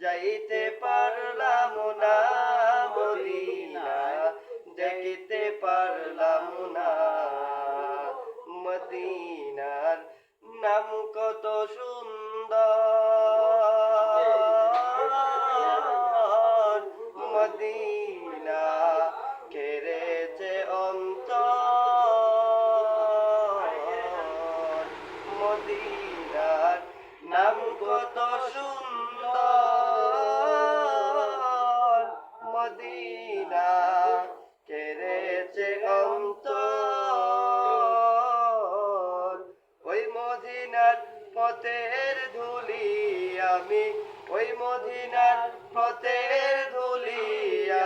যাইতে পারলাম না মদিনা দেখিতে পারলাম না মদিনার নাম কত সুন্দর। মদিনা কেড়েছে অন্তর। মদিনার নাম কত সুন্দর। অন্তর। ওই মদিনার পথের ধুলি আমি ওই মদিনার পথের ধুলি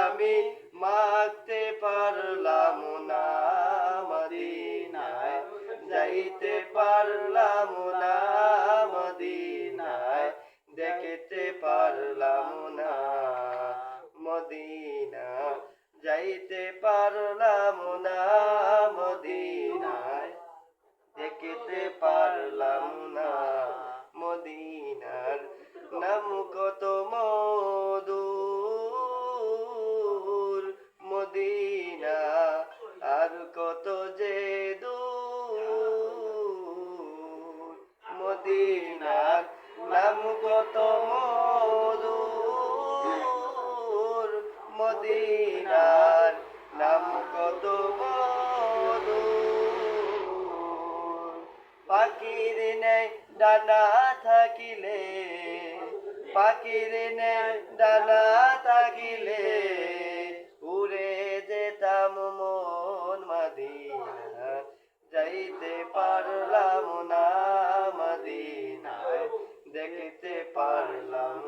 আমি মাখতে পারলাম মদিনা, যাইতে পারলাম না মদিনায়। দেখতে পারলাম না মদিনার নাম কত মধুর। মদিনা আর কত যে দূর। মদিনার নাম কত মধুর। মদিনার নাম কত পাখির নেই ডানা থাকিলে, পাখির নেই ডানা থাকিলে, উড়ে যেতাম মন মদিনা যাইতে পারলাম না মদিনায়, দেখতে পারলাম